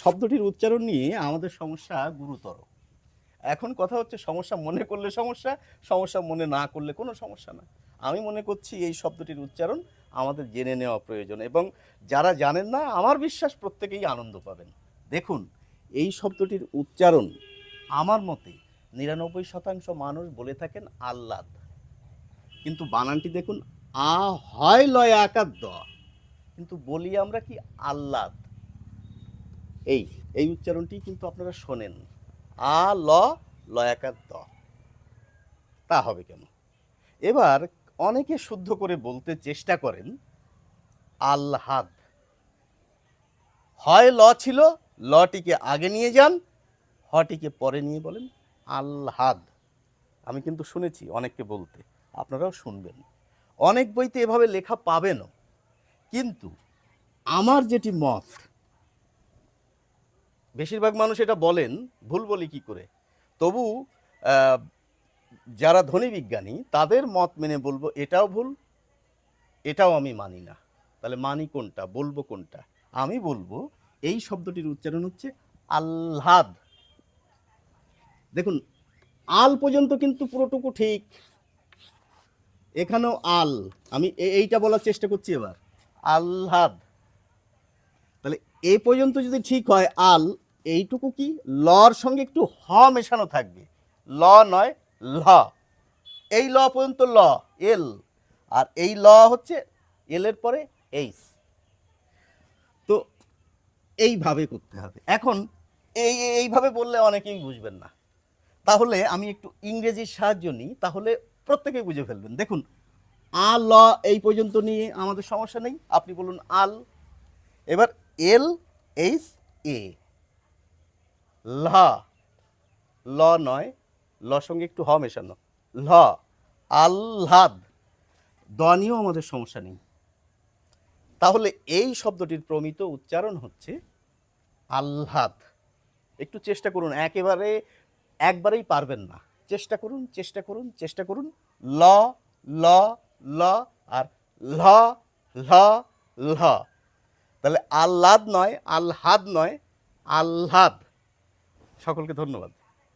শব্দটির উচ্চারণ নিয়ে আমাদের সমস্যা গুরুতর। এখন কথা হচ্ছে সমস্যা মনে করলে সমস্যা সমস্যা মনে না করলে কোনো সমস্যা না। আমি মনে করছি এই শব্দটির উচ্চারণ আমাদের জেনে নেওয়া প্রয়োজন এবং যারা জানেন না, আমার বিশ্বাস প্রত্যেকেই আনন্দ পাবেন। দেখুন, এই শব্দটির উচ্চারণ আমার মতে নিরানব্বই শতাংশ মানুষ বলে থাকেন আহ্লাদ। কিন্তু বানানটি দেখুন, আ হয় লয় আকার দ। কিন্তু বলি আমরা কি আহ্লাদ? এই এই উচ্চারণটি কিন্তু আপনারা শোনেন। আ, ল লয়াকার দ তা হবে কেন? এবার অনেকে শুদ্ধ করে বলতে চেষ্টা করেন আল্লাহাদ হয় ল ছিল, লটিকে আগে নিয়ে যান, হটিকে পরে নিয়ে বলেন আল্লাহাদ আমি কিন্তু শুনেছি অনেককে বলতে, আপনারাও শুনবেন। অনেক বইতে এভাবে লেখা পাবেনও। কিন্তু আমার যেটি মত বেশিরভাগ মানুষ এটা বলেন, ভুল বলি কি করে? তবু যারা ধনী বিজ্ঞানী, তাদের মত মেনে বলব, এটাও ভুল, এটাও আমি মানি না। তাহলে মানি কোনটা? বলব কোনটা? আমি বলব, এই শব্দটির উচ্চারণ হচ্ছে আহ্লাদ। দেখুন, আল পর্যন্ত কিন্তু পুরোটুকু ঠিক। এখানেও আল। আমি এইটা বলার চেষ্টা করছি এবার। আহ্লাদ। তাহলে এ পর্যন্ত যদি ঠিক হয়, আল এইটুকু কি? লর সঙ্গে একটু হ মেশানো থাকবে। ল নয়, ল। এই ল পর্যন্ত ল, এল। আর এই ল হচ্ছে এলের পরে এইস তো এইভাবে করতে হবে। এখন এই, এইভাবে বললে অনেকেই বুঝবেন না। তাহলে আমি একটু ইংরেজির সাহায্য নিই, তাহলে প্রত্যেকেই বুঝে ফেলবেন। দেখুন, আ, ল এই পর্যন্ত নিয়ে আমাদের সমস্যা নেই। আপনি বলুন আল। এবার এল, এইচ, এ। ল। ল নয়, ল সঙ্গে একটু হ মেশানো। ল। আহ্লাদ। দ নিয়েও আমাদের সমস্যা নেই। তাহলে এই শব্দটির প্রমিত উচ্চারণ হচ্ছে আহ্লাদ। একটু চেষ্টা করুন, একেবারে, একবারেই পারবেন না। চেষ্টা করুন চেষ্টা করুন চেষ্টা করুন। ল ল ল আর ল ল ল। তাহলে আহ্লাদ নয় আলহাদ নয়, আহ্লাদ। সকলকে ধন্যবাদ।